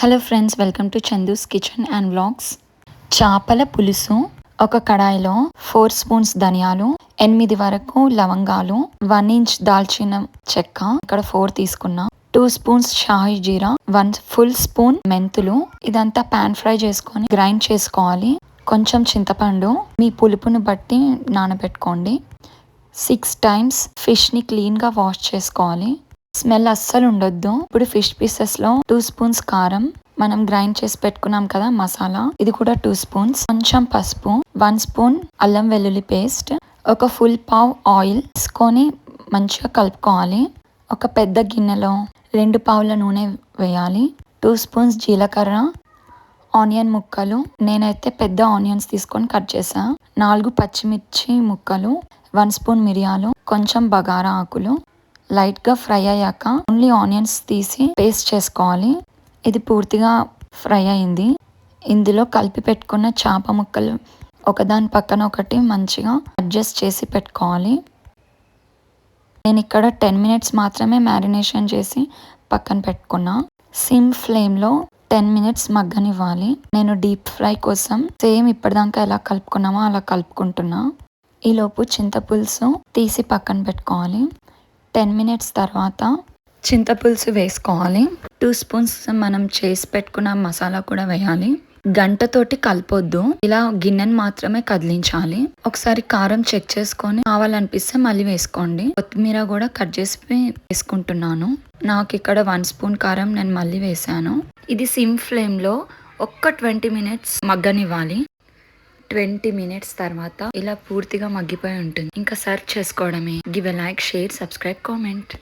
Hello friends welcome to Chandu's kitchen and vlogs చేపల పులుసు ఒక కడాయిలో ఫోర్ స్పూన్స్ ధనియాలు ఎనిమిది వరకు లవంగాలు వన్ ఇంచ్ దాల్చిన చెక్క ఇక్కడ ఫోర్ తీసుకున్నా. టూ స్పూన్స్ షాహీ జీరా వన్ ఫుల్ స్పూన్ మెంతులు. ఇదంతా పాన్ ఫ్రై చేసుకొని గ్రైండ్ చేసుకోవాలి. కొంచెం చింతపండు మీ పులుపును బట్టి నానబెట్టుకోండి. సిక్స్ టైమ్స్ ఫిష్ని క్లీన్గా వాష్ చేసుకోవాలి. స్మెల్ అస్సలు ఉండొద్దు. ఇప్పుడు ఫిష్ పీసెస్లో టూ స్పూన్స్ కారం. మనం గ్రైండ్ చేసి పెట్టుకున్నాం కదా మసాలా. ఇది కూడా టూ స్పూన్స్. కొంచెం పసుపు. వన్ స్పూన్ అల్లం వెల్లుల్లి పేస్ట్. ఒక ఫుల్ పావ్ ఆయిల్ తీసుకొని మంచిగా కలుపుకోవాలి. ఒక పెద్ద గిన్నెలో రెండు పావుల నూనె వేయాలి. టూ స్పూన్స్ జీలకర్ర ఆనియన్ ముక్కలు. నేనైతే పెద్ద ఆనియన్స్ తీసుకొని కట్ చేసా నాలుగు పచ్చిమిర్చి ముక్కలు. వన్ స్పూన్ మిరియాలు. కొంచెం బగారా ఆకులు. లైట్గా ఫ్రై అయ్యాక ఓన్లీ ఆనియన్స్ తీసి పేస్ట్ చేసుకోవాలి. ఇది పూర్తిగా ఫ్రై అయింది. ఇందులో కలిపి పెట్టుకున్న చేప ముక్కలు ఒకదాని పక్కన ఒకటి మంచిగా అడ్జస్ట్ చేసి పెట్టుకోవాలి. నేను ఇక్కడ టెన్ మినిట్స్ మాత్రమే మ్యారినేషన్ చేసి పక్కన పెట్టుకున్నా. సిమ్ ఫ్లేమ్లో టెన్ మినిట్స్ మగ్గనివ్వాలి. నేను డీప్ ఫ్రై కోసం సేమ్ ఇప్పటిదాకా ఎలా కలుపుకున్నామో అలా కలుపుకుంటున్నా. ఈలోపు చింతపులుసు తీసి పక్కన పెట్టుకోవాలి. టెన్ మినిట్స్ తర్వాత చింతపులుసు వేసుకోవాలి. టూ స్పూన్స్ మనం చేసి పెట్టుకున్న మసాలా కూడా వేయాలి. గంటతోటి కలపొద్దు. ఇలా గిన్నెను మాత్రమే కదిలించాలి. ఒకసారి కారం చెక్ చేసుకొని కావాలనిపిస్తే మళ్ళీ వేసుకోండి. కొత్తిమీర కూడా కట్ చేసి వేసుకుంటున్నాను. నాకు ఇక్కడ వన్ స్పూన్ కారం నేను మళ్ళీ వేసాను ఇది సిమ్ ఫ్లేమ్లో ఒక్క ట్వంటీ మినిట్స్ మగ్గనివ్వాలి. ట్వంటీ మినిట్స్ తర్వాత ఇలా పూర్తిగా మగ్గిపోయి ఉంటుంది. ఇంకా సర్వ్ చేసుకోవడమే. Give a like share subscribe comment